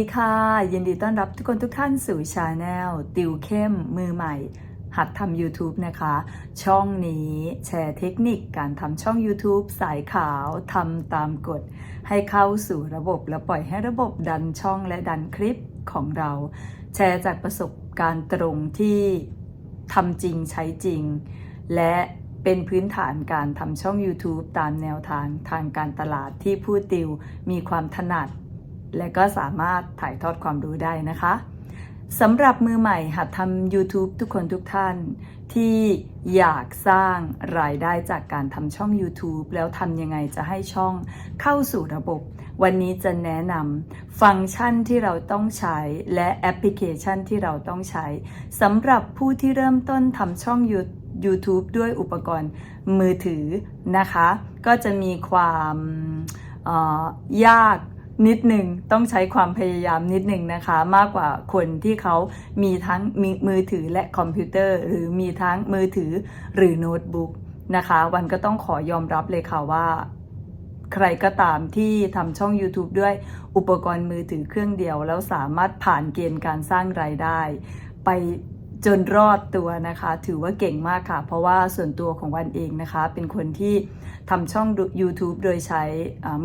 ดีค่ะ ยินดีต้อนรับทุกคนทุกท่านสู่ชาแนลติวเข้มมือใหม่ หัดทำ YouTube นะคะ ช่องนี้แชร์เทคนิคการทำช่อง YouTube สายขาวทำตามกฎ ให้เข้าสู่ระบบและปล่อยให้ระบบดันช่องและดันคลิปของเรา แชร์จากประสบการณ์ตรงที่ทำจริงใช้จริง และเป็นพื้นฐานการทำช่อง YouTube ตามแนวทางทางการตลาดที่ผู้ติวมีความถนัด และก็สามารถถ่ายทอดความรู้ได้นะคะสำหรับมือใหม่หัดทำ YouTube ทุกคนทุกท่าน ที่อยากสร้างรายได้จากการทำช่อง YouTube แล้วทำยังไงจะให้ช่องเข้าสู่ระบบ วันนี้จะแนะนำฟังก์ชันที่เราต้องใช้และแอปพลิเคชันที่เราต้องใช้สำหรับผู้ที่เริ่มต้นทำช่อง YouTube ด้วยอุปกรณ์มือถือนะคะ ก็จะมีความยาก นิดหนึ่งต้องใช้ความพยายามนิดหนึ่งนะคะ มากกว่าคนที่เขามีทั้งมมือถือและคอมพิวเตอร์ หรือมีทั้งมือถือหรือโน้ตบุ๊กนะคะ วันก็ต้องขอยอมรับเลยค่ะว่า ใครก็ตามที่ทำช่อง YouTube ด้วยอุปกรณ์มือถือเครื่องเดียว แล้วสามารถผ่านเกณฑ์การสร้างรายได้ ไปจนรอดตัวนะคะ ถือว่าเก่งมากค่ะ เพราะว่าส่วนตัวของวันเองนะคะ เป็นคนที่ ทำช่อง YouTube โดยใช้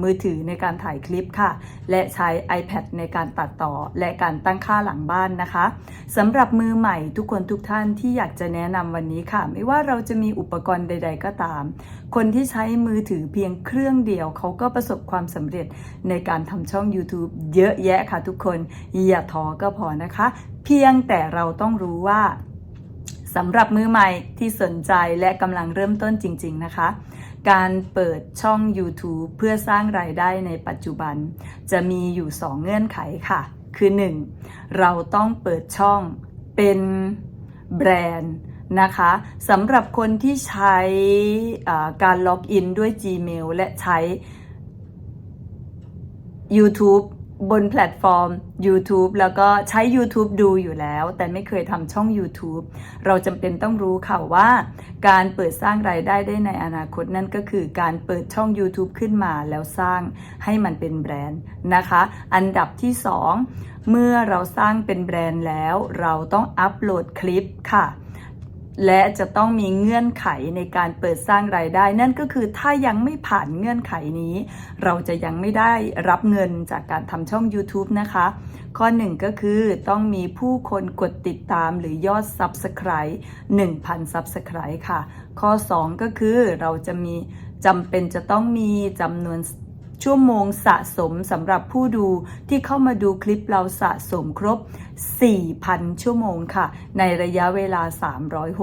มือถือในการถ่ายคลิปค่ะ และใช้ iPad ในการตัดต่อ และการตั้งค่าหลังบ้านนะคะสำหรับมือใหม่ทุกคนทุกท่านที่อยากจะแนะนำวันนี้ค่ะ ไม่ว่าเราจะมีอุปกรณ์ใด ๆ ก็ตาม คนที่ใช้มือถือเพียงเครื่องเดียว เขาก็ประสบความสำเร็จในการทำช่อง YouTube เยอะแยะค่ะทุกคนอย่าท้อก็พอนะคะ เพียงแต่เราต้องรู้ว่าสำหรับมือใหม่ที่สนใจและกำลังเริ่มต้นจริง ๆ นะคะ การเปิดช่อง YouTube เพื่อสร้างรายได้ในปัจจุบัน จะมีอยู่ 2 เงื่อนไขค่ะ คือ 1. เราต้องเปิดช่องเป็นแบรนด์นะคะสำหรับคนที่ใช้การล็อกอินด้วย Gmail และใช้ YouTube บนแพลตฟอร์ม YouTube แล้วก็ใช้ YouTube ดูอยู่แล้ว แต่ไม่เคยทำช่อง YouTube เราจำเป็นต้องรู้ค่ะว่า การเปิดสร้างรายได้ได้ในอนาคตนั่นก็คือการเปิดช่อง YouTube ขึ้นมาแล้วสร้างให้มันเป็นแบรนด์นะคะ อันดับที่ 2 เมื่อเราสร้างเป็นแบรนด์แล้ว เราต้องอัปโหลดคลิปค่ะ และจะต้องมีเงื่อนไขในการเปิดสร้างรายได้ นั่นก็คือถ้ายังไม่ผ่านเงื่อนไขนี้ เราจะยังไม่ได้รับเงินจากการทำช่อง YouTube นะคะ ข้อ 1 ก็คือต้องมีผู้คนกดติดตามหรือยอด Subscribe 1,000 Subscribe ค่ะ ข้อ 2 ก็คือเราจะมีจำเป็นจะต้องมีจำนวน ชั่วโมงสะสมสำหรับผู้ดูที่เข้ามาดูคลิปเราสะสมครบ 4,000 ชั่วโมงค่ะ ในระยะเวลา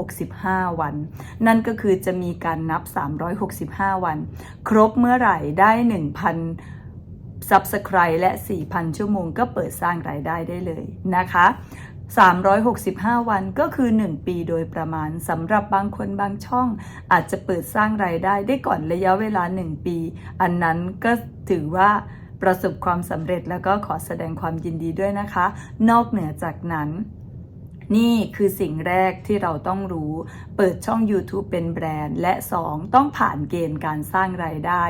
365 วัน นั่นก็คือจะมีการนับ 365 วัน ครบเมื่อไหร่ได้ 1,000 Subscribe และ 4,000 ชั่วโมงก็เปิดสร้างรายได้ได้เลยนะคะ 365 วันก็คือ 1 ปีโดยประมาณสำหรับบางคนบางช่อง อาจจะเปิดสร้างรายได้ได้ก่อนระยะเวลา 1 ปี อันนั้นก็ถือว่าประสบความสำเร็จแล้วก็ขอแสดงความยินดีด้วยนะคะ นอกเหนือจากนั้นนี่คือสิ่งแรกที่เราต้องรู้ เปิดช่อง YouTube เป็นแบรนด์ และ 2 ต้องผ่านเกณฑ์การสร้างรายได้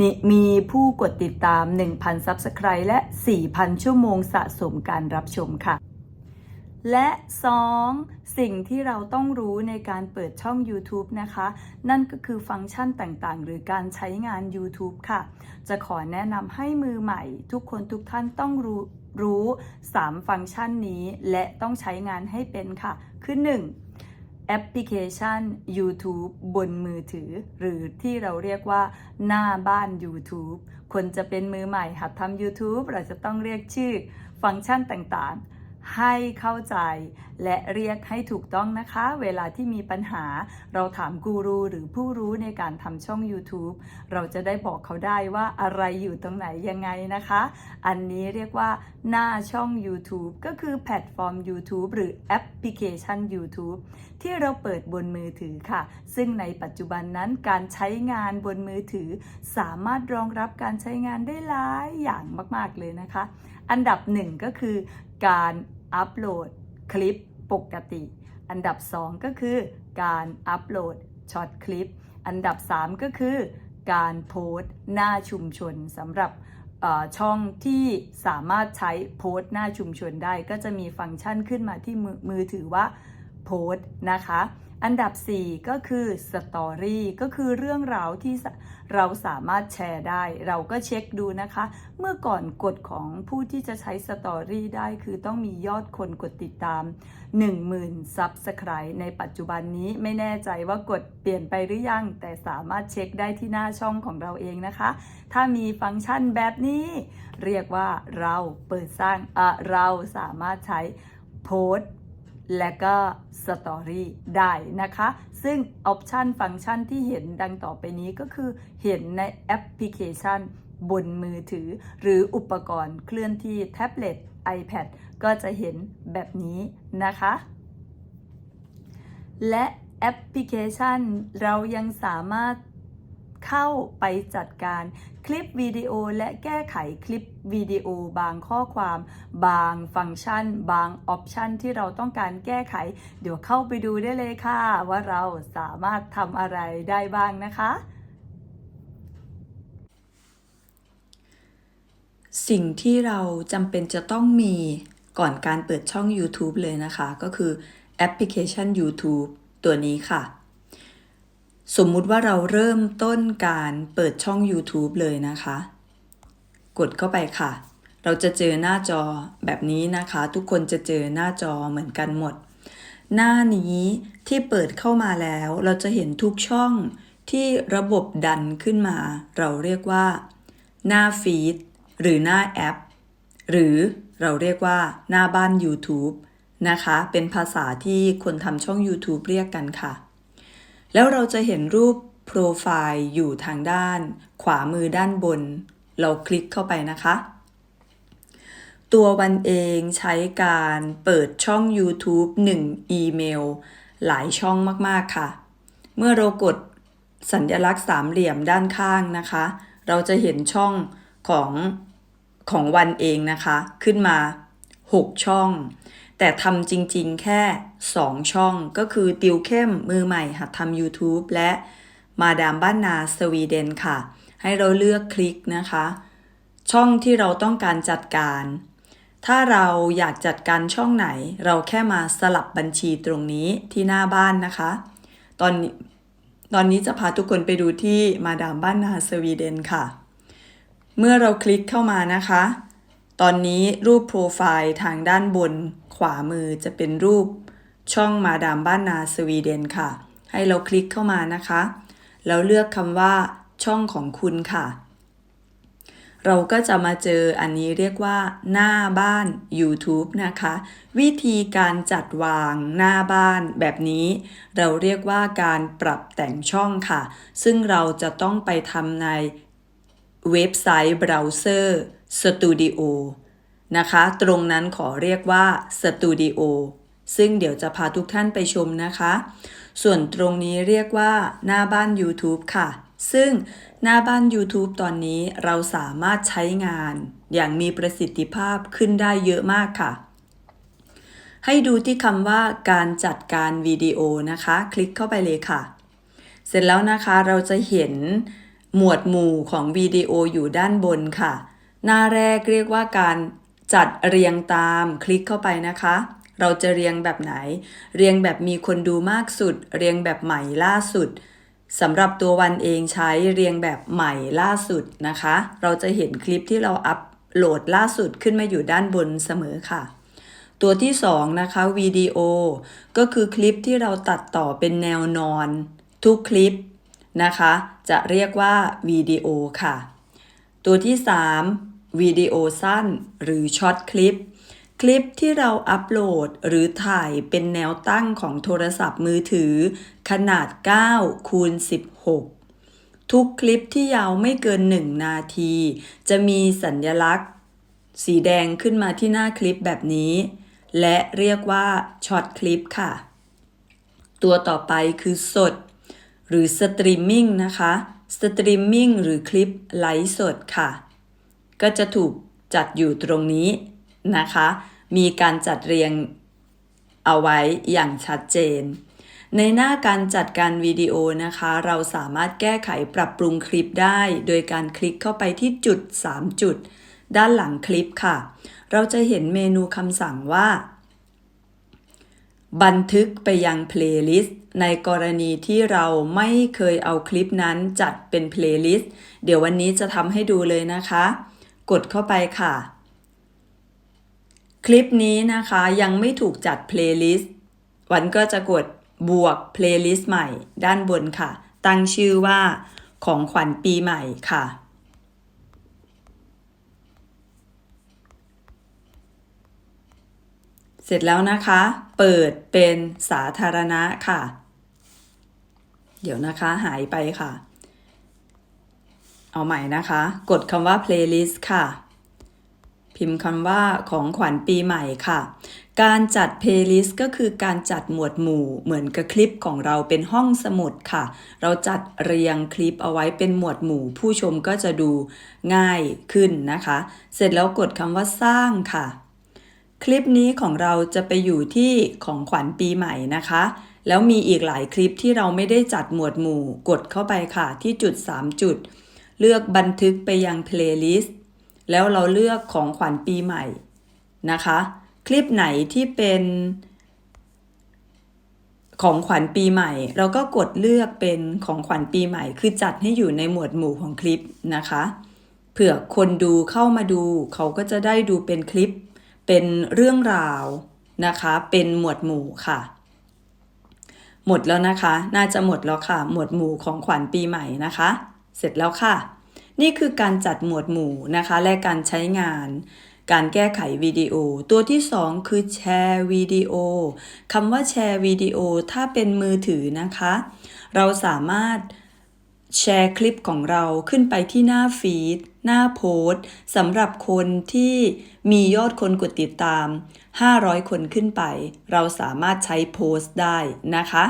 นี่มีผู้กดติดตาม 1,000 Subscribe และ 4,000 ชั่วโมงสะสมการรับชมค่ะ และ 2. สิ่งที่เราต้องรู้ในการเปิดช่อง YouTube นะคะ นั่นก็คือฟังก์ชันต่างๆ หรือการใช้งาน YouTube ค่ะ จะขอแนะนำให้มือใหม่ ทุกคนทุกท่านต้องรู้รู้ 3 ฟังก์ชันนี้ และต้องใช้งานให้เป็นค่ะ คือ 1. แอปพลิเคชัน YouTube บนมือถือ หรือที่เราเรียกว่า หน้าบ้าน YouTube คนจะเป็นมือใหม่หัดทำ YouTube เราจะต้องเรียกชื่อฟังก์ชันต่างๆ ให้เข้าใจและเรียกให้ถูกต้องนะคะ เวลาที่มีปัญหาเราถามกูรูหรือผู้รู้ในการทำช่อง YouTube เราจะได้บอกเขาได้ว่าอะไรอยู่ตรงไหนยังไงนะคะ อันนี้เรียกว่าหน้าช่อง YouTube ก็คือแพลตฟอร์ม YouTube หรือแอปพลิเคชัน YouTube ที่เราเปิดบนมือถือค่ะ ซึ่งในปัจจุบันนั้นการใช้งานบนมือถือ สามารถรองรับการใช้งานได้หลายอย่างมาก ๆ เลยนะคะ อันดับหนึ่งก็คือการ อัปโหลดคลิปปกติ อันดับ 2 ก็คือ การอัปโหลดช็อตคลิป อันดับ 3 ก็คือ การโพสต์หน้าชุมชนสำหรับช่องที่สามารถใช้โพสต์หน้าชุมชนได้ ก็จะมีฟังก์ชันขึ้นมาที่มือมือถือว่าโพสต์นะคะ อันดับ 4 ก็คือ Story ก็คือเรื่องราวที่เราสามารถแชร์ได้ เราก็เช็คดูนะคะ เมื่อก่อนกฎของผู้ที่จะใช้ Story ได้คือต้องมียอดคนกดติดตาม 10,000 Subscribe ในปัจจุบันนี้ไม่แน่ใจว่ากดเปลี่ยนไปหรือยัง แต่สามารถเช็คได้ที่หน้าช่องของเราเองนะคะ ถ้ามีฟังก์ชันแบบนี้ เรียกว่าเราเปิดสร้างเอ่อเราสามารถใช้โพสต์ และก็ Story ได้นะคะ ซึ่งออปชันฟังก์ชันที่เห็นดังต่อไปนี้ก็คือเห็นในแอปพลิเคชันบนมือถือ หรืออุปกรณ์เคลื่อนที่แท็บเล็ต iPad ก็จะเห็นแบบนี้นะคะ และแอปพลิเคชันเรายังสามารถ เข้าไปจัดการคลิปวิดีโอและแก้ไขคลิปวิดีโอบางข้อความ บางฟังก์ชัน บางออปชันที่เราต้องการแก้ไข เดี๋ยวเข้าไปดูได้เลยค่ะ ว่าเราสามารถทำอะไรได้บ้างนะคะ สิ่งที่เราจำเป็นจะต้องมีก่อนการเปิดช่อง YouTube เลยนะคะ ก็คือแอปพลิเคชัน YouTube ตัวนี้ค่ะ สมมุติว่าเราเริ่มต้นการเปิดช่อง YouTube เลยนะคะ กดเข้าไปค่ะ เราจะเจอหน้าจอแบบนี้นะคะ ทุกคนจะเจอหน้าจอเหมือนกันหมด หน้านี้ที่เปิดเข้ามาแล้ว เราจะเห็นทุกช่องที่ระบบดันขึ้นมา เราเรียกว่า หน้าฟีดหรือหน้าแอป หรือเราเรียกว่าหน้าบ้าน YouTube นะคะ เป็นภาษาที่คนทำช่อง YouTube เรียกกันค่ะ แล้วเราจะเห็นรูปโปรไฟล์อยู่ทางด้าน ขวามือด้านบน เราคลิกเข้าไปนะคะ ตัววันเองใช้การเปิดช่อง YouTube 1 อีเมล หลายช่องมากๆค่ะ เมื่อเรากดสัญลักษณ์สามเหลี่ยมด้านข้างนะคะ เราจะเห็นช่องของของวันเองนะคะ ขึ้นมา 6 ช่อง แต่ทำจริงๆแค่ 2 ช่องก็คือติวเข้มมือใหม่หัดทำ YouTube และมาดามบ้านนาสวีเดนค่ะ ให้เราเลือกคลิกนะคะ ช่องที่เราต้องการจัดการ ถ้าเราอยากจัดการช่องไหน เราแค่มาสลับบัญชีตรงนี้ที่หน้าบ้านนะคะ ตอนตอนนี้จะพาทุกคนไปดูที่มาดามบ้านนาสวีเดนค่ะ เมื่อเราคลิกเข้ามานะคะ ตอนนี้รูปโปรไฟล์ทางด้านบนขวามือจะเป็นรูป ช่องมาดามบ้านนาสวีเดนค่ะ ให้เราคลิกเข้ามานะคะ แล้วเลือกคำว่า ช่องของคุณค่ะ เราก็จะมาเจออันนี้เรียกว่า หน้าบ้าน YouTube นะคะ วิธีการจัดวางหน้าบ้านแบบนี้ เราเรียกว่าการปรับแต่งช่องค่ะ ซึ่งเราจะต้องไปทำในเว็บไซต์เบราว์เซอร์ Studio นะคะ ตรงนั้นขอเรียกว่า Studio ซึ่งเดี๋ยวจะพาทุกท่านไปชมนะคะ ส่วนตรงนี้เรียกว่า หน้าบ้าน YouTube ค่ะ ซึ่งหน้าบ้าน YouTube ตอนนี้เราสามารถใช้งาน อย่างมีประสิทธิภาพขึ้นได้เยอะมากค่ะ ให้ดูที่คำว่าการจัดการวิดีโอนะคะ คลิกเข้าไปเลยค่ะ เสร็จแล้วนะคะเราจะเห็นหมวดหมู่ของวิดีโออยู่ด้านบนค่ะ หน้าแรกเรียกว่าการจัดเรียงตามคลิกเข้าไปนะคะ เราจะเรียงแบบไหน เรียงแบบมีคนดูมากสุด เรียงแบบใหม่ล่าสุดสำหรับตัววันเองใช้เรียงแบบใหม่ล่าสุดนะคะ เราจะเห็นคลิปที่เราอัปโหลดล่าสุดขึ้นมาอยู่ด้านบนเสมอค่ะ ตัวที่2นะคะวิดีโอก็คือคลิปที่เราตัดต่อเป็นแนวนอน ทุกคลิปนะคะ จะเรียกว่าวิดีโอค่ะ ตัวที่ 3วิดีโอสั้นหรือช็อตคลิป คลิปที่เราอัปโหลดหรือถ่ายเป็นแนวตั้งของโทรศัพท์มือถือ ขนาด 9 คูณ 16 ทุกคลิปที่ยาวไม่เกิน 1 นาที จะมีสัญลักษณ์ สีแดงขึ้นมาที่หน้าคลิปแบบนี้ และเรียกว่าช็อตคลิปค่ะ ตัวต่อไปคือสด หรือสตรีมมิ่งนะคะสตรีมมิ่งหรือคลิปไลฟ์สดค่ะ ก็จะถูกจัดอยู่ตรงนี้ นะคะ มีการจัดเรียงเอาไว้อย่างชัดเจน ในหน้าการจัดการวิดีโอนะคะ เราสามารถแก้ไขปรับปรุงคลิปได้ โดยการคลิกเข้าไปที่จุด 3 จุด ด้านหลังคลิปค่ะ เราจะเห็นเมนูคำสั่งว่า บันทึกไปยังเพลย์ลิสต์ในกรณีที่เราไม่เคยเอาคลิปนั้นจัดเป็นเพลย์ลิสต์เดี๋ยววันนี้จะทำให้ดูเลยนะคะ กดเข้าไปค่ะ คลิปนี้นะคะยังไม่ถูกจัดเพลย์ลิสต์วันก็จะกดบวกเพลย์ลิสต์ใหม่ด้านบนค่ะ ตั้งชื่อว่าของขวัญปีใหม่ค่ะ เสร็จแล้วนะคะ เปิดเป็นสาธารณะค่ะ เดี๋ยวนะคะหายไปค่ะ เอาใหม่นะคะ กดคำว่า playlist ค่ะ พิมพ์คำว่าของขวัญปีใหม่ค่ะ การจัด playlist ก็คือการจัดหมวดหมู่เหมือนกับคลิปของเราเป็นห้องสมุดค่ะ เราจัดเรียงคลิปเอาไว้เป็นหมวดหมู่ ผู้ชมก็จะดูง่ายขึ้นนะคะ เสร็จแล้วกดคำว่าสร้างค่ะ คลิปนี้ของเราจะไปอยู่ที่ของขวัญปีใหม่นะคะแล้วมีอีกหลายคลิปที่เราไม่ได้จัดหมวดหมู่ กดเข้าไปค่ะที่จุด 3 จุด เลือกบันทึกไปยังเพลย์ลิสต์ แล้วเราเลือกของขวัญปีใหม่นะคะ คลิปไหนที่เป็นของขวัญปีใหม่ เราก็กดเลือกเป็นของขวัญปีใหม่ คือจัดให้อยู่ในหมวดหมู่ของคลิปนะคะ เผื่อคนดูเข้ามาดู เขาก็จะได้ดูเป็นคลิป เป็นเรื่องราวนะคะ เป็นหมวดหมู่ค่ะ หมดแล้วนะคะ น่าจะหมดแล้วค่ะ หมวดหมู่ของขวัญปีใหม่นะคะ เสร็จแล้วค่ะ นี่คือการจัดหมวดหมู่นะคะ และการใช้งาน การแก้ไขวิดีโอ ตัวที่ 2 คือแชร์วิดีโอคำว่าแชร์วิดีโอถ้าเป็นมือถือนะคะ เราสามารถแชร์คลิปของเราขึ้นไปที่หน้าฟีด หน้าโพสสำหรับคนที่มียอดคนกดติดตาม 500 คนขึ้นไป เราสามารถใช้โพสต์ได้นะคะ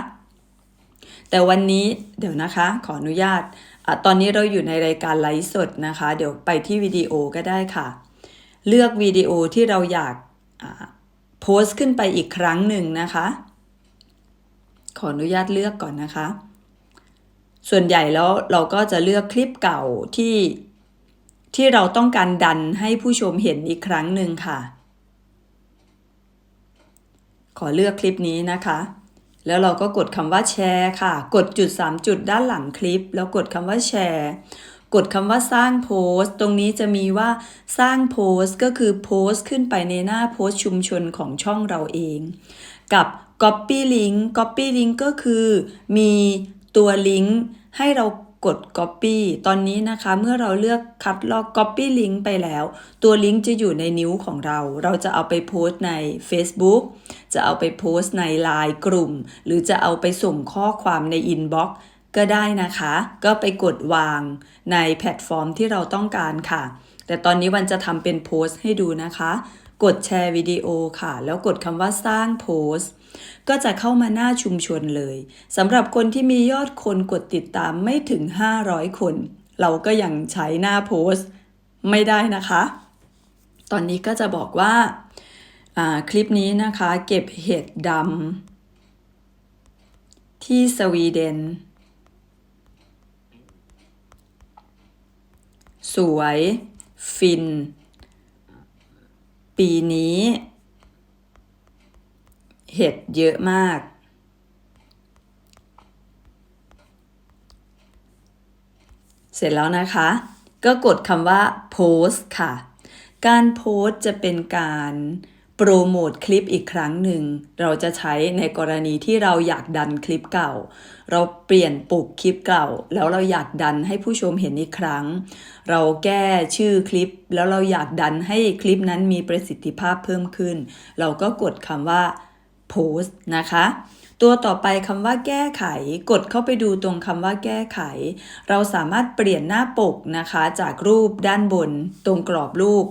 แต่วันนี้เดี๋ยวนะคะ ขออนุญาต ตอนนี้เราอยู่ในรายการไลฟ์สดนะคะ เดี๋ยวไปที่วิดีโอก็ได้ค่ะ เลือกวิดีโอที่เราอยากโพสต์ขึ้นไปอีกครั้งหนึ่งนะคะ ขออนุญาตเลือกก่อนนะคะ ส่วนใหญ่แล้วเราก็จะเลือกคลิปเก่าที่ที่เราต้องการดันให้ผู้ชมเห็นอีกครั้งหนึ่งค่ะ ขอเลือกคลิปนี้นะคะ แล้วเราก็กดคำว่าแชร์ค่ะ กดจุด 3 จุดด้านหลังคลิป แล้วกดคำว่าแชร์กดคำว่าสร้างโพสต์ ตรงนี้จะมีว่าสร้างโพสต์ก็คือโพสต์ขึ้นไปในหน้าโพสต์ชุมชนของช่องเราเอง กับ Copy Link Copy Link ก็คือมีตัวลิงก์ให้เรา กด Copy ตอนนี้นะคะเมื่อเราเลือกคัดลอก Copy Link ไปแล้ว ตัวลิงก์จะอยู่ในนิ้วของเรา เราจะเอาไปโพสต์ใน Facebook จะเอาไปโพสต์ใน Line กลุ่ม หรือจะเอาไปส่งข้อความใน Inbox ก็ได้นะคะ ก็ไปกดวางในแพลตฟอร์มที่เราต้องการค่ะ แต่ตอนนี้วันจะทำเป็นโพสต์ให้ดูนะคะ กดแชร์วิดีโอค่ะ แล้วกดคำว่าสร้างโพสต์ ก็จะเข้ามาหน้าชุมชนเลยสำหรับคนที่มียอดคนกดติดตามไม่ถึง 500 คน เราก็ยังใช้หน้าโพสต์ไม่ได้นะคะ ตอนนี้ก็จะบอกว่าอ่าคลิปนี้นะคะเก็บเห็ดดำที่สวีเดน สวย ฟิน ปีนี้ เห็ดเยอะมาก เสร็จแล้วนะคะ ก็กดคำว่าโพสค่ะ การโพสจะเป็นการโปรโมทคลิปอีกครั้งหนึ่ง เราจะใช้ในกรณีที่เราอยากดันคลิปเก่า เราเปลี่ยนปลุกคลิปเก่า แล้วเราอยากดันให้ผู้ชมเห็นอีกครั้ง เราแก้ชื่อคลิป แล้วเราอยากดันให้คลิปนั้นมีประสิทธิภาพเพิ่มขึ้น เราก็กดคำว่า โพสต์นะคะ ตัวต่อไปคำว่าแก้ไข กดเข้าไปดูตรงคำว่าแก้ไข เราสามารถเปลี่ยนหน้าปกนะคะ จากรูปด้านบน ตรงกรอบรูป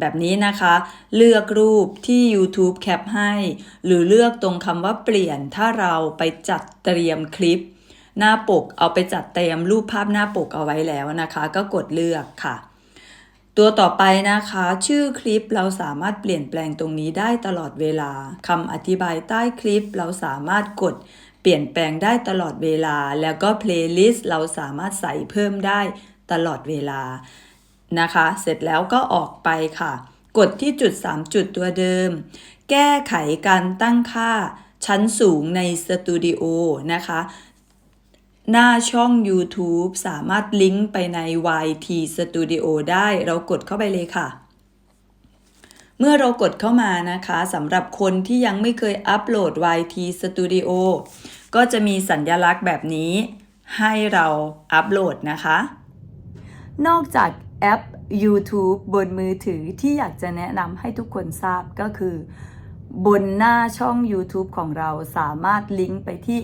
แบบนี้นะคะ เลือกรูปที่ YouTube แคปให้ หรือเลือกตรงคำว่าเปลี่ยนถ้าเราไปจัดเตรียมคลิป หน้าปกเอาไปจัดเตรียมรูปภาพหน้าปกเอาไว้แล้วนะคะ ก็กดเลือกค่ะ ตัวต่อไปนะคะ ชื่อคลิปเราสามารถเปลี่ยนแปลงตรงนี้ได้ตลอดเวลาคำอธิบายใต้คลิปเราสามารถกดเปลี่ยนแปลงได้ตลอดเวลา แล้วก็เพลย์ลิสต์เราสามารถใส่เพิ่มได้ตลอดเวลานะคะ เสร็จแล้วก็ออกไปค่ะ กดที่จุด 3 จุดตัวเดิม แก้ไขการตั้งค่าชั้นสูงในสตูดิโอนะคะ หน้าช่อง YouTube สามารถลิงก์ไปใน YT Studio ได้เรากดเข้าไปเลยค่ะ เมื่อเรากดเข้ามานะคะสำหรับคนที่ยังไม่เคยอัปโหลด YT Studio ก็จะมีสัญลักษณ์แบบนี้ให้เราอัปโหลดนะคะ นอกจากแอป YouTube บนมือถือที่อยากจะแนะนำให้ทุกคนทราบก็คือ บนหน้าช่อง YouTube ของเราสามารถลิงก์ไปที่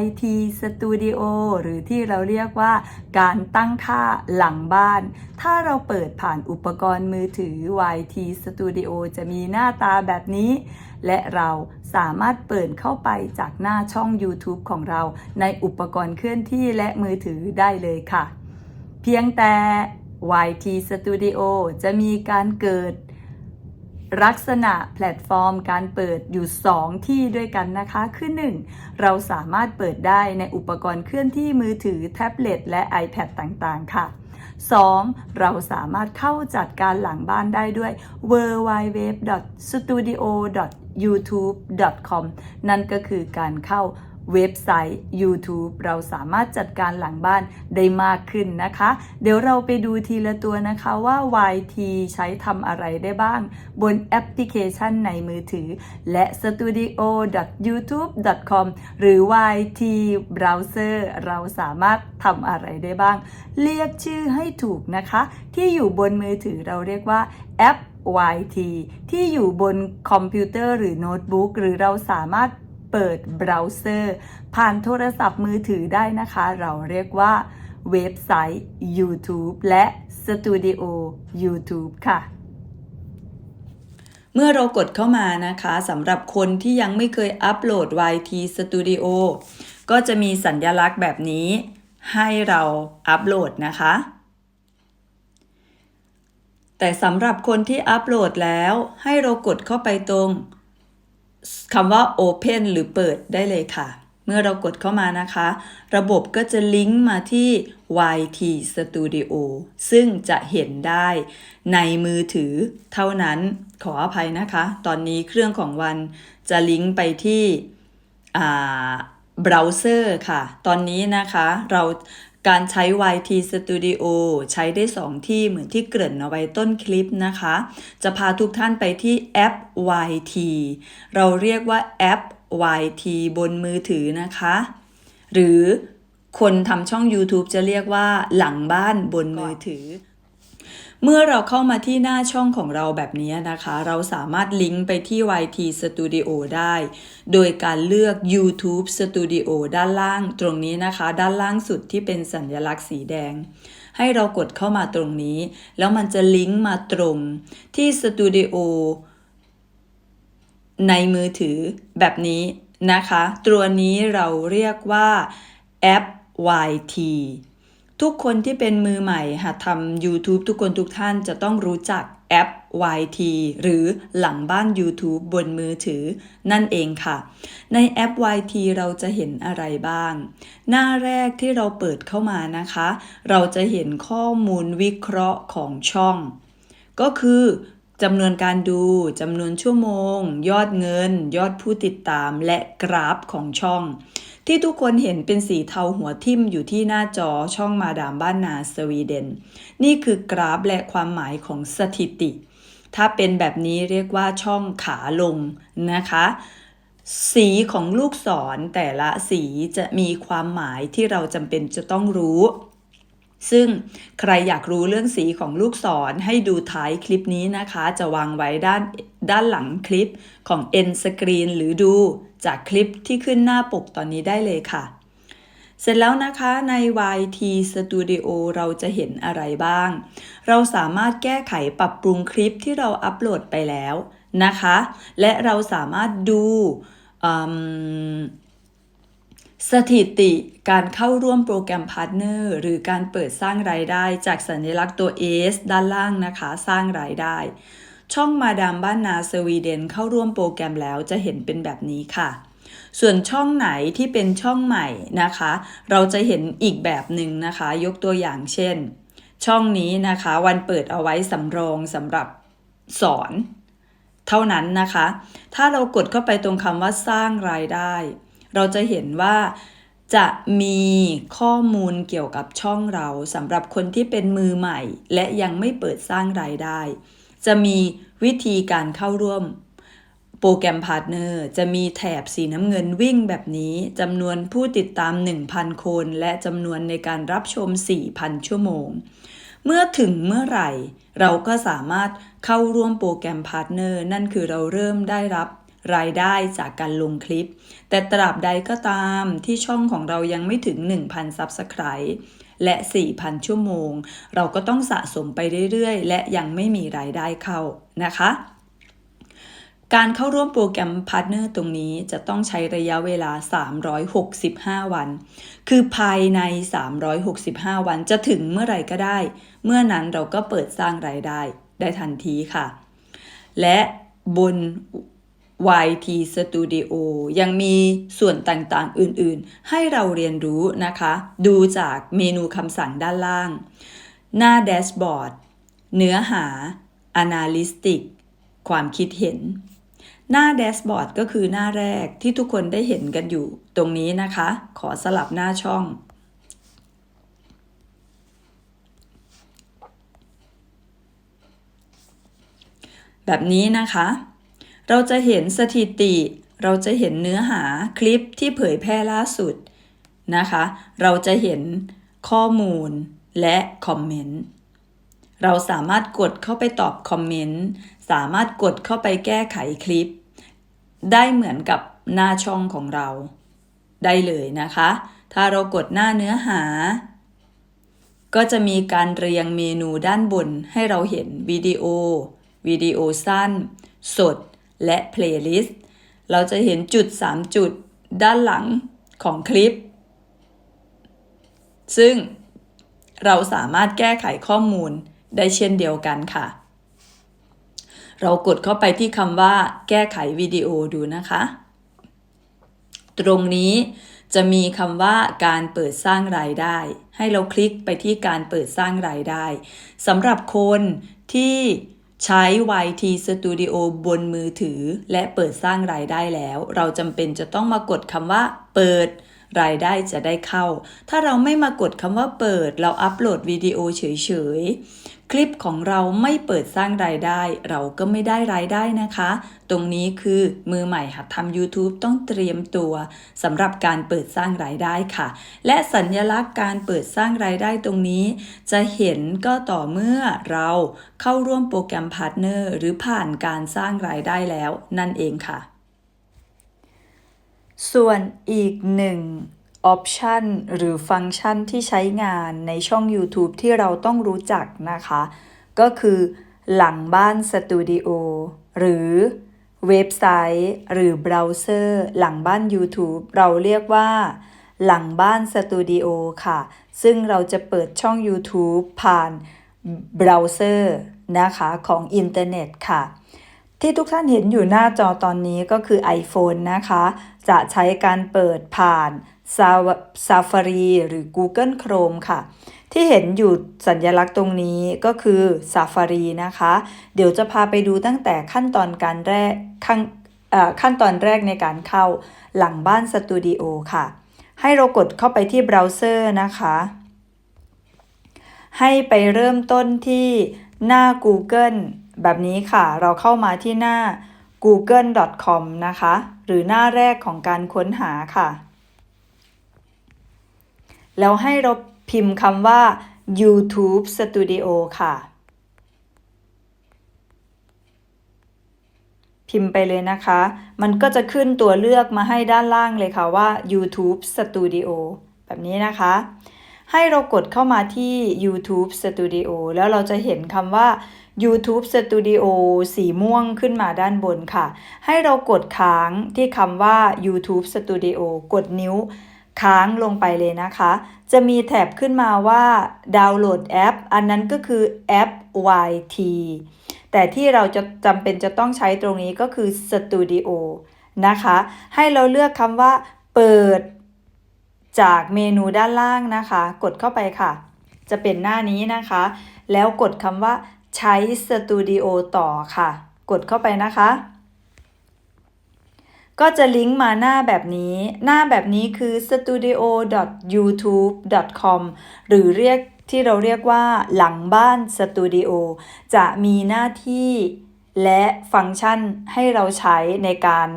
YT Studio หรือที่เราเรียกว่าการตั้งค่าหลังบ้าน ถ้าเราเปิดผ่านอุปกรณ์มือถือ YT Studio จะมีหน้าตาแบบนี้ และเราสามารถเปิดเข้าไปจากหน้าช่อง YouTube ของเรา ในอุปกรณ์เคลื่อนที่และมือถือได้เลยค่ะ เพียงแต่ YT Studio จะมีการเกิด ลักษณะแพลตฟอร์มการเปิดอยู่ 2 ที่ด้วยกันนะคะคือ 1. เราสามารถเปิดได้ในอุปกรณ์เคลื่อนที่มือถือแท็บเล็ตและ iPad ต่างๆ ค่ะ 2. เราสามารถเข้าจัดการหลังบ้านได้ด้วย www.studio.youtube.com นั่นก็คือการเข้า เว็บไซต์ YouTube เราสามารถจัดการหลังบ้านได้มากขึ้นนะคะ เดี๋ยวเราไปดูทีละตัวนะคะว่า YT ใช้ทำอะไรได้บ้าง บนแอปพลิเคชันในมือถือ และ studio.youtube.com หรือ YT Browser เราสามารถทำอะไรได้บ้าง เรียกชื่อให้ถูกนะคะ ที่อยู่บนมือถือเราเรียกว่าแอป YT ที่อยู่บนคอมพิวเตอร์หรือโน้ตบุ๊กหรือเราสามารถ เปิดเบราว์เซอร์ ผ่านโทรศัพท์มือถือได้นะคะ เราเรียกว่าเว็บไซต์ YouTube และสตูดิโอ YouTube ค่ะ เมื่อเรากดเข้ามานะคะสำหรับคนที่ยังไม่เคยอัปโหลด YT Studio ก็จะมีสัญลักษณ์แบบนี้ ให้เราอัปโหลดนะคะ แต่สำหรับคนที่อัปโหลดแล้วให้เรากดเข้าไปตรง คำว่า Open หรือเปิดได้เลยค่ะ เมื่อเรากดเข้ามานะคะ ระบบก็จะลิงก์มาที่ YT Studio ซึ่งจะเห็นได้ในมือถือเท่านั้นขออภัยนะคะ ตอนนี้เครื่องของวันจะลิงก์ไปที่เบราว์เซอร์ค่ะ ตอนนี้นะคะเรา การใช้ YT Studio ใช้ได้ 2 ที่เหมือนที่เกริ่นเอาไว้ต้นคลิปนะคะ จะพาทุกท่านไปที่แอป YT เราเรียกว่าแอป YT บนมือถือนะคะ หรือคนทำช่อง YouTube จะเรียกว่าหลังบ้านบนมือถือ เมื่อเราเข้ามาที่หน้าช่องของเราแบบนี้นะคะ เราสามารถลิงก์ไปที่ YT Studio ได้ โดยการเลือก YouTube Studio ด้านล่างตรงนี้นะคะ ด้านล่างสุดที่เป็นสัญลักษณ์สีแดง ให้เรากดเข้ามาตรงนี้ แล้วมันจะลิงก์มาตรงที่ Studio ในมือถือแบบนี้นะคะ ตัวนี้เราเรียกว่าแอป YT ทุกคนที่เป็นมือใหม่หัดทำ YouTube ทุกคนทุกท่านจะต้องรู้จักแอป YT หรือหลังบ้าน YouTube บนมือถือ นั่นเองค่ะ ในแอป YT เราจะเห็นอะไรบ้าง หน้าแรกที่เราเปิดเข้ามานะคะ เราจะเห็นข้อมูลวิเคราะห์ของช่อง ก็คือจำนวนการดูจำนวนชั่วโมง ยอดเงิน ยอดผู้ติดตามและกราฟของช่อง ที่ทุกคนเห็นเป็นสีเทาหัวทิ่มอยู่ที่หน้าจอช่องมาดามบ้านนาสวีเดน นี่คือกราฟและความหมายของสถิติ ถ้าเป็นแบบนี้เรียกว่าช่องขาลงนะคะ สีของลูกศรแต่ละสีจะมีความหมายที่เราจำเป็นจะต้องรู้ ซึ่งใครอยากรู้เรื่องสีของลูกศรให้ดูท้ายคลิปนี้นะคะ จะวางไว้ด้านด้านหลังคลิปของ End Screen หรือดูจากคลิปที่ขึ้นหน้าปกตอนนี้ได้เลยค่ะ เสร็จแล้วนะคะใน YT Studio เราจะเห็นอะไรบ้าง เราสามารถแก้ไขปรับปรุงคลิปที่เราอัปโหลดไปแล้วนะคะ และเราสามารถดู สถิติการเข้าร่วมโปรแกรมพาร์ทเนอร์หรือการเปิดสร้างรายได้จากสัญลักษณ์ตัว S ด้านล่างนะคะ สร้างรายได้ ช่องมาดามบ้านนาสวีเดนเข้าร่วมโปรแกรมแล้วจะเห็นเป็นแบบนี้ค่ะ ส่วนช่องไหนที่เป็นช่องใหม่นะคะ เราจะเห็นอีกแบบหนึ่งนะคะ ยกตัวอย่างเช่น ช่องนี้นะคะวันเปิดเอาไว้สำรองสำหรับสอน เท่านั้นนะคะ ถ้าเรากดเข้าไปตรงคำว่าสร้างรายได้ เราจะเห็นว่าจะมีข้อมูลเกี่ยวกับช่องเราสำหรับคนที่เป็นมือใหม่ และยังไม่เปิดสร้างรายได้ จะมีวิธีการเข้าร่วมโปรแกรมพาร์ทเนอร์จะมีแถบสีน้ำเงินวิ่งแบบนี้จำนวนผู้ติดตาม 1,000 คน และจำนวนในการรับชม 4,000 ชั่วโมง เมื่อถึงเมื่อไหร่ เราก็สามารถเข้าร่วมโปรแกรมพาร์ทเนอร์นั่นคือเราเริ่มได้รับ รายได้จากการลงคลิป แต่ตราบใดก็ตามที่ช่องของเรายังไม่ถึง 1,000 Subscribe และ 4,000 ชั่วโมง เราก็ต้องสะสมไปเรื่อยๆ และยังไม่มีรายได้เข้านะคะการเข้าร่วมโปรแกรมพาร์ทเนอร์ตรงนี้จะต้องใช้ระยะเวลา 365 วัน คือภายใน 365 วันจะถึงเมื่อไหร่ก็ได้ เมื่อนั้นเราก็เปิดสร้างรายได้ได้ทันทีค่ะ และบน YT Studio ยังมีส่วนต่างๆ อื่นๆ ให้เราเรียนรู้นะคะ ดูจากเมนูคำสั่งด้านล่าง หน้าแดชบอร์ด เนื้อหา Analytic ความคิดเห็น หน้าแดชบอร์ดก็คือหน้าแรกที่ทุกคนได้เห็นกันอยู่ ตรงนี้นะคะ ขอสลับหน้าช่องแบบนี้นะคะ เราจะเห็นสถิติ เราจะเห็นเนื้อหาคลิปที่เผยแพร่ล่าสุดนะคะ เราจะเห็นข้อมูลและคอมเมนต์ เราสามารถกดเข้าไปตอบคอมเมนต์ สามารถกดเข้าไปแก้ไขคลิป ได้เหมือนกับหน้าช่องของเรา ได้เลยนะคะ ถ้าเรากดหน้าเนื้อหา ก็จะมีการเรียงเมนูด้านบนให้เราเห็นวิดีโอ วิดีโอสั้น สด และเพลย์ลิสต์เราจะเห็นจุด 3 จุดด้านหลังของคลิป ซึ่งเราสามารถแก้ไขข้อมูลได้เช่นเดียวกันค่ะ เรากดเข้าไปที่คำว่า แก้ไขวิดีโอดูนะคะ ตรงนี้จะมีคำว่าการเปิดสร้างรายได้ ให้เราคลิกไปที่การเปิดสร้างรายได้สำหรับคนที่ ใช้ YT Studio บนมือถือ และเปิดสร้างรายได้แล้ว เราจำเป็นจะต้องมากดคำว่า เปิด รายได้จะได้เข้า ถ้าเราไม่มากดคำว่าเปิด เราอัปโหลดวิดีโอเฉยๆ คลิปของเราไม่เปิดสร้างรายได้ เราก็ไม่ได้รายได้นะคะ ตรงนี้คือมือใหม่หัดทำ YouTube ต้องเตรียมตัวสำหรับการเปิดสร้างรายได้ค่ะ และสัญญลักษณ์การเปิดสร้างรายได้ตรงนี้ จะเห็นก็ต่อเมื่อเราเข้าร่วมโปรแกรมพาร์ทเนอร์หรือผ่านการสร้างรายได้แล้วนั่นเองค่ะ ส่วนอีกหนึ่ง ออปชันหรือฟังก์ชันที่ใช้งานในช่อง YouTube ที่เราต้องรู้จักนะคะ ก็คือ หลังบ้านสตูดิโอหรือเว็บไซต์ หรือเบราว์เซอร์หลังบ้าน YouTube เราเรียกว่า หลังบ้านสตูดิโอค่ะ ซึ่งเราจะเปิดช่อง YouTube ผ่านเบราว์เซอร์นะคะของอินเทอร์เน็ตค่ะ ที่ทุกท่านเห็นอยู่หน้าจอตอนนี้ก็คือ iPhone นะคะ จะใช้การเปิดผ่าน Safari หรือ Google Chrome ค่ะ ที่เห็นอยู่สัญลักษณ์ตรงนี้ก็คือ Safari นะคะ เดี๋ยวจะพาไปดูตั้งแต่ขั้นตอนการแรกขั้นขั้นตอนแรกในการเข้าหลังบ้านสตูดิโอค่ะ ให้เรากดเข้าไปที่เบราว์เซอร์นะคะ ให้ไปเริ่มต้นที่หน้า Google แบบนี้ค่ะ เราเข้ามาที่หน้า google.com นะคะ หรือหน้าแรกของการค้นหาค่ะ แล้วให้เราพิมพ์คำว่า YouTube Studio ค่ะ พิมพ์ไปเลยนะคะ มันก็จะขึ้นตัวเลือกมาให้ด้านล่างเลยค่ะว่า YouTube Studio แบบนี้นะคะ ให้เรากดเข้ามาที่ YouTube Studio แล้วเราจะเห็นคำว่า YouTube Studio สีม่วงขึ้นมาด้านบนค่ะ ให้เรากดค้างที่คำว่า YouTube Studio กดนิ้ว ค้างลงไปเลยนะคะ จะมีแถบขึ้นมาว่าดาวน์โหลดแอป อันนั้นก็คือแอป YT แต่ที่เราจะจำเป็นจะต้องใช้ตรงนี้ก็คือ Studio นะคะ ให้เราเลือกคำว่า เปิด จากเมนูด้านล่างนะคะ กดเข้าไปค่ะ จะเป็นหน้านี้นะคะ แล้วกดคำว่าใช้สตูดิโอต่อค่ะ กดเข้าไปนะคะ ก็จะลิงก์มาหน้าแบบนี้ หน้าแบบนี้คือ studio.youtube.com หรือเรียกที่เราเรียกว่าหลังบ้านสตูดิโอจะมีหน้าที่และฟังก์ชันให้เราใช้ในการ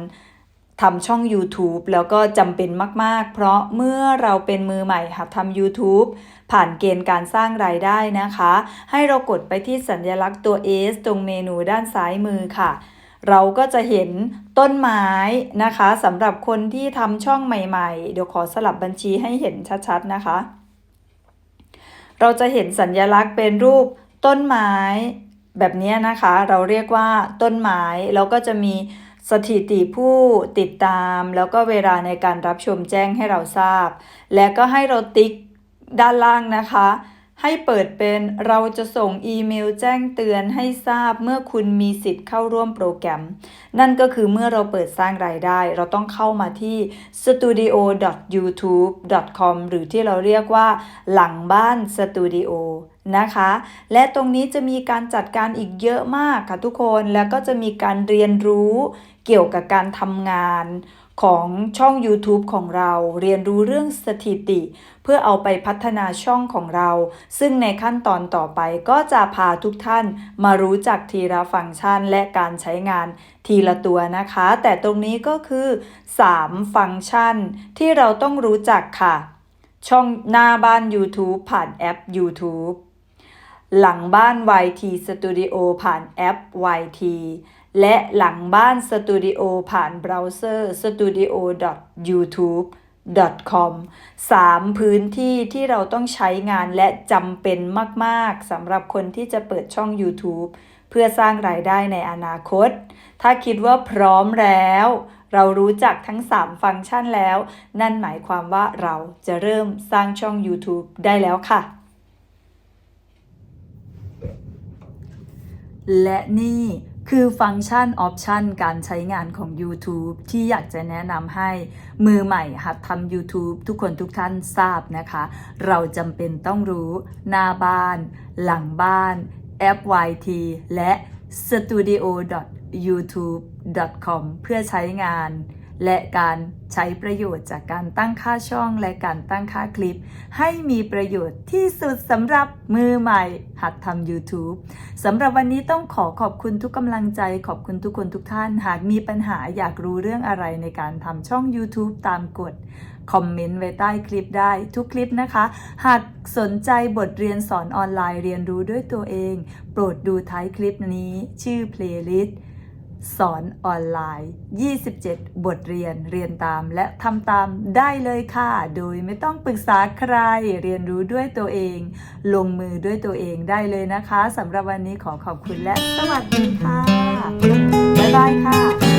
ทำช่อง YouTube แล้วก็จำเป็นมาก ๆ เพราะเมื่อเราเป็นมือใหม่หัดทำ YouTube ผ่านเกณฑ์การสร้างรายได้นะคะ ให้เรากดไปที่สัญลักษณ์ตัว S ตรงเมนูด้านซ้ายมือค่ะ เราก็จะเห็นต้นไม้นะคะสำหรับคนที่ทำช่องใหม่ๆ เดี๋ยวขอสลับบัญชีให้เห็นชัดๆนะคะ เราจะเห็นสัญลักษณ์เป็นรูปต้นไม้แบบนี้นะคะ เราเรียกว่าต้นไม้แล้วก็จะมีสถิติผู้ติดตาม แล้วก็เวลาในการรับชมแจ้งให้เราทราบ และก็ให้เราติ๊กด้านล่างนะคะ ให้เปิดเป็นเราจะส่งอีเมลแจ้งเตือนให้ทราบเมื่อคุณมีสิทธิ์เข้าร่วมโปรแกรม นั่นก็คือเมื่อเราเปิดสร้างรายได้ เราต้องเข้ามาที่ studio.youtube.com หรือที่เราเรียกว่าหลังบ้านสตูดิโอนะคะ และตรงนี้จะมีการจัดการอีกเยอะมากค่ะทุกคนแล้วก็จะมีการเรียนรู้เกี่ยวกับการทำงานของช่อง YouTube ของเราเรียนรู้เรื่องสถิติ เพื่อเอาไปพัฒนาช่องของเรา ซึ่งในขั้นตอนต่อไปก็จะพาทุกท่านมารู้จักทีละฟังก์ชันและการใช้งานทีละตัวนะคะ แต่ตรงนี้ก็คือ 3 ฟังก์ชัน ที่เราต้องรู้จักค่ะ ช่องหน้าบ้าน YouTube ผ่านแอป YouTube หลังบ้าน YT Studio ผ่านแอป YT และหลังบ้านสตูดิโอผ่านเบราว์เซอร์ studio.youtube สามพื้นที่ที่เราต้องใช้งานและจำเป็นมาก ๆสำหรับคนที่จะเปิดช่อง YouTube เพื่อสร้างรายได้ในอนาคต ถ้าคิดว่าพร้อมแล้ว เรารู้จักทั้ง 3 ฟังก์ชันแล้ว นั่นหมายความว่าเราจะเริ่มสร้างช่อง YouTube ได้แล้วค่ะ และนี่ คือฟังก์ชันออปชันการใช้งานของ YouTube ที่อยากจะแนะนำให้มือใหม่หัดทำ YouTube ทุกคนทุกท่านทราบนะคะ เราจำเป็นต้องรู้หน้าบ้าน หลังบ้าน แอป YT และ studio.youtube.com เพื่อใช้งาน และการใช้ประโยชน์จากการตั้งค่าช่องและการตั้งค่าคลิป ให้มีประโยชน์ที่สุดสำหรับมือใหม่ หัดทำ YouTube สำหรับวันนี้ต้องขอขอบคุณทุกกำลังใจ ขอบคุณทุกคนทุกท่าน หากมีปัญหาอยากรู้เรื่องอะไรในการทำช่อง YouTube ตามกฎคอมเมนต์ไว้ใต้คลิปได้ทุกคลิปนะคะ หากสนใจบทเรียนสอนออนไลน์เรียนรู้ด้วยตัวเอง โปรดดูท้ายคลิปนี้ ชื่อ playlist สอนออนไลน์ 27 บทเรียนเรียนตามและทำตามได้เลยค่ะ โดยไม่ต้องปรึกษาใคร เรียนรู้ด้วยตัวเอง ลงมือด้วยตัวเองได้เลยนะคะสำหรับวันนี้ขอขอบคุณและสวัสดีค่ะ บ๊ายบายค่ะ